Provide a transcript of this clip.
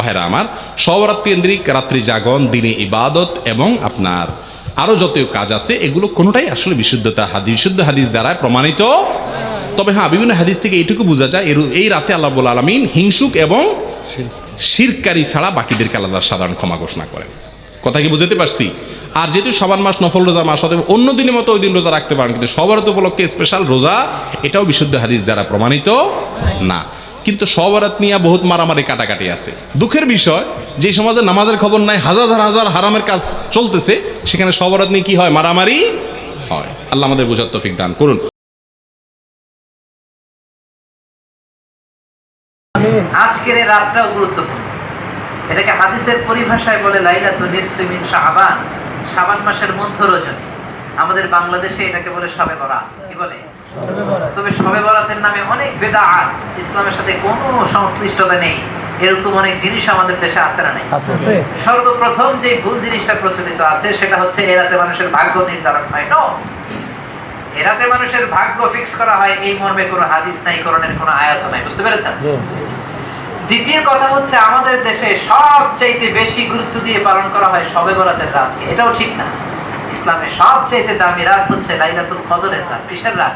ভাইরা আমার সবরাত কেন্দ্রিক রাত্রি জাগন দিনে ইবাদত এবং আপনার আরও যত কাজ আছে, এগুলো কোনোটাই আসলে বিশুদ্ধতা হাদিস, বিশুদ্ধ হাদিস দ্বারা প্রমাণিত। তবে হ্যাঁ বিভিন্ন হাদিস থেকে এইটুকু বোঝা যায় এই রাতে আল্লাহ বল আলমিন হিংসুক এবং শিরকারী ছাড়া বাকিদেরকে আলাদা সাধারণ ক্ষমা ঘোষণা করেন। কথা কি বুঝতে পারছি? আর যেহেতু সাবান মাস, নফল রোজা মাস, অতএব অন্য দিনের মতো ওই দিন রোজা রাখতে পারেন, কিন্তু সবরাত উপলক্ষে স্পেশাল রোজা, এটাও বিশুদ্ধ হাদিস দ্বারা প্রমাণিত না। কিন্তু সবরাত নিয়ে বহুত মারামারি কাটাকাটি আছে। দুঃখের বিষয় যে সমাজে নামাজের খবর নাই, হাজার হাজার হারামের কাজ চলতেছে, সেখানে সবরাত নিয়ে কি হয়? মারামারি হয়। আল্লাহ আমাদের বোঝার তৌফিক দান করুন। আজকের এই রাতটাও গুরুত্বপূর্ণ। এটাকে হাদিসের পরিভাষায় বলে লাইলাতুল নিসফি মিন শাবান। শাবান মাসের মধ্য রজনী আমাদের বাংলাদেশে এটাকে বলে শবে বরাত। কি বলে? তবে শবে বরাতের নামে অনেক বেদাআত ইসলামের সাথে কোনো সংশ্লিষ্টতা নেই। এরকম অনেক জিনিস আমাদের দেশে আছে না নেই? সর্বপ্রথম যে ভুল জিনিসটা প্রচলিত আছে সেটা হচ্ছে এরাতে মানুষের ভাগ্য নির্ধারণ হয়। নো এরাতে মানুষের ভাগ্য ফিক্স করা হয় এই মর্মে কোনো হাদিস নাই করণের কোনো আয়াত নাই। বুঝতে পেরেছেন? দ্বিতীয় কথা হচ্ছে আমাদের দেশে সবচাইতে বেশি গুরুত্ব দিয়ে পালন করা হয় সবে বরাতের রাতকে। এটাও ঠিক না। ইসলামের সবচেয়ে দামি রাত হচ্ছে লাইলাতুল কদরের রাত। কিসের রাত?